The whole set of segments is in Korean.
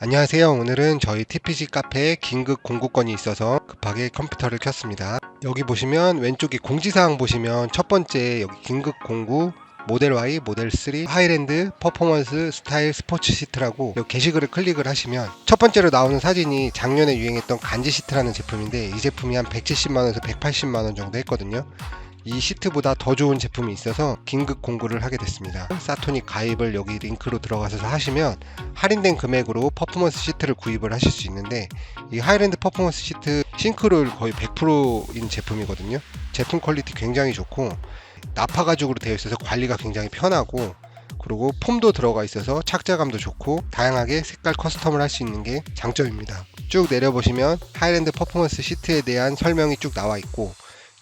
안녕하세요. 오늘은 저희 TPG 카페에 긴급 공구건이 있어서 급하게 컴퓨터를 켰습니다. 여기 보시면 왼쪽에 공지사항 보시면 첫 번째 여기 긴급 공구 모델 Y, 모델 3, 하이랜드, 퍼포먼스, 스타일, 스포츠 시트라고 여기 게시글을 클릭을 하시면 첫 번째로 나오는 사진이 작년에 유행했던 간지 시트라는 제품인데 이 제품이 한 170만원에서 180만원 정도 했거든요. 이 시트보다 더 좋은 제품이 있어서 긴급 공구를 하게 됐습니다. 사토닉 가입을 여기 링크로 들어가서 하시면 할인된 금액으로 퍼포먼스 시트를 구입을 하실 수 있는데 이 하이랜드 퍼포먼스 시트 싱크로율 거의 100%인 제품이거든요. 제품 퀄리티 굉장히 좋고 나파 가죽으로 되어 있어서 관리가 굉장히 편하고 그리고 폼도 들어가 있어서 착자감도 좋고 다양하게 색깔 커스텀을 할 수 있는 게 장점입니다. 쭉 내려보시면 하이랜드 퍼포먼스 시트에 대한 설명이 쭉 나와 있고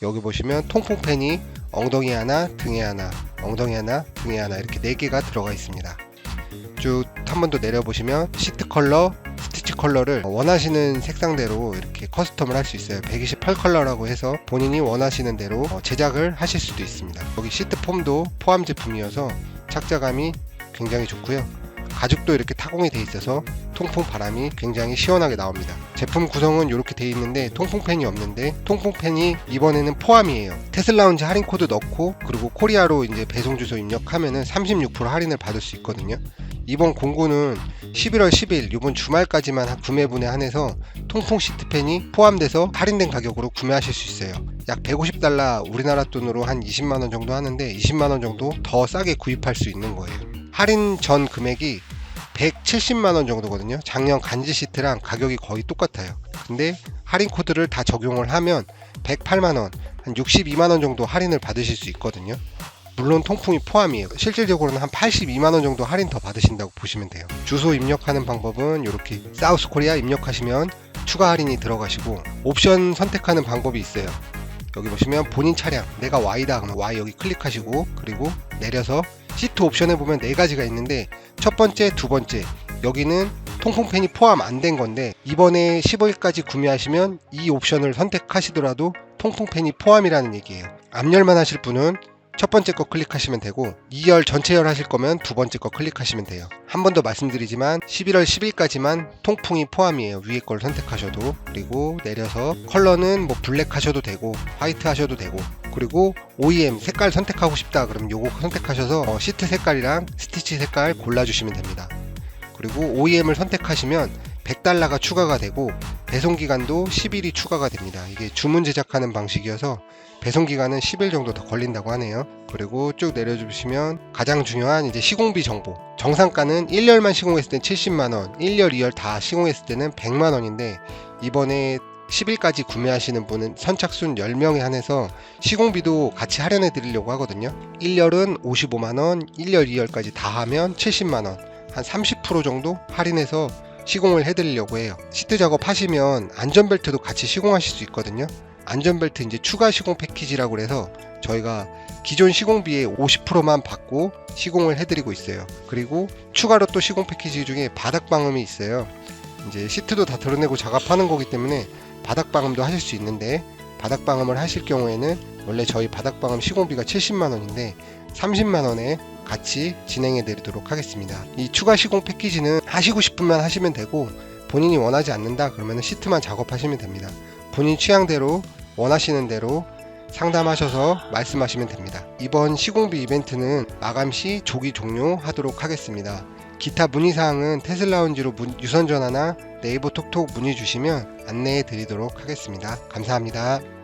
여기 보시면 통풍팬이 엉덩이 하나, 등에 하나, 엉덩이 하나, 등에 하나 이렇게 4개가 들어가 있습니다. 쭉 한 번 더 내려보시면 시트 컬러, 스티치 컬러를 원하시는 색상대로 이렇게 커스텀을 할 수 있어요. 128 컬러라고 해서 본인이 원하시는 대로 어, 제작을 하실 수도 있습니다. 여기 시트 폼도 포함 제품이어서 착자감이 굉장히 좋고요. 가죽도 이렇게 타공이 돼 있어서 통풍 바람이 굉장히 시원하게 나옵니다. 제품 구성은 이렇게 돼 있는데 통풍팬이 없는데 통풍팬이 이번에는 포함이에요. 테슬라 운지 할인 코드 넣고 그리고 코리아로 이제 배송 주소 입력하면은 36% 할인을 받을 수 있거든요. 이번 공구는 11월 10일 이번 주말까지만 한 구매분에 한해서 통풍 시트팬이 포함돼서 할인된 가격으로 구매하실 수 있어요. 약 150달러 우리나라 돈으로 한 20만원 정도 하는데 20만원 정도 더 싸게 구입할 수 있는 거예요. 할인 전 금액이 170만원 정도거든요. 작년 간지 시트랑 가격이 거의 똑같아요. 근데 할인 코드를 다 적용을 하면 108만원, 한 62만원 정도 할인을 받으실 수 있거든요. 물론 통풍이 포함이에요. 실질적으로는 한 82만원 정도 할인 더 받으신다고 보시면 돼요. 주소 입력하는 방법은 이렇게 사우스 코리아 입력하시면 추가 할인이 들어가시고 옵션 선택하는 방법이 있어요. 여기 보시면 본인 차량 내가 Y다 그러면 Y 여기 클릭하시고 그리고 내려서 시트 옵션에 보면 네 가지가 있는데 첫 번째, 두 번째 여기는 통풍팬이 포함 안 된 건데 이번에 15일까지 구매하시면 이 옵션을 선택하시더라도 통풍팬이 포함이라는 얘기예요. 앞열만 하실 분은 첫 번째 거 클릭하시면 되고 2열 전체 열 하실 거면 두 번째 거 클릭하시면 돼요. 한 번 더 말씀드리지만 11월 10일까지만 통풍이 포함이에요. 위에 걸 선택하셔도 그리고 내려서 컬러는 뭐 블랙 하셔도 되고 화이트 하셔도 되고 그리고 OEM 색깔 선택하고 싶다 그럼 요거 선택하셔서 어, 시트 색깔이랑 스티치 색깔 골라주시면 됩니다. 그리고 OEM을 선택하시면 100달러가 추가가 되고 배송 기간도 10일이 추가가 됩니다. 이게 주문 제작하는 방식이어서 배송 기간은 10일 정도 더 걸린다고 하네요. 그리고 쭉 내려주시면 가장 중요한 이제 시공비 정보. 정상가는 1열만 시공했을 땐 70만 원, 1열, 2열 다 시공했을 때는 100만 원인데 이번에 10일까지 구매하시는 분은 선착순 10명에 한해서 시공비도 같이 할인해 드리려고 하거든요. 1열은 55만원, 1열, 2열까지 다 하면 70만원, 한 30% 정도 할인해서 시공을 해드리려고 해요. 시트 작업 하시면 안전벨트도 같이 시공하실 수 있거든요. 안전벨트 이제 추가 시공 패키지라고 해서 저희가 기존 시공비의 50%만 받고 시공을 해드리고 있어요. 그리고 추가로 또 시공 패키지 중에 바닥 방음이 있어요. 이제 시트도 다 드러내고 작업하는 거기 때문에 바닥 방음도 하실 수 있는데 바닥 방음을 하실 경우에는 원래 저희 바닥 방음 시공비가 70만 원인데 30만 원에 같이 진행해 드리도록 하겠습니다. 이 추가 시공 패키지는 하시고 싶으면 하시면 되고 본인이 원하지 않는다 그러면 시트만 작업하시면 됩니다. 본인 취향대로 원하시는 대로 상담하셔서 말씀하시면 됩니다. 이번 시공비 이벤트는 마감 시 조기 종료하도록 하겠습니다. 기타 문의사항은 테슬라운지로 유선 전화나 네이버 톡톡 문의 주시면 안내해 드리도록 하겠습니다. 감사합니다.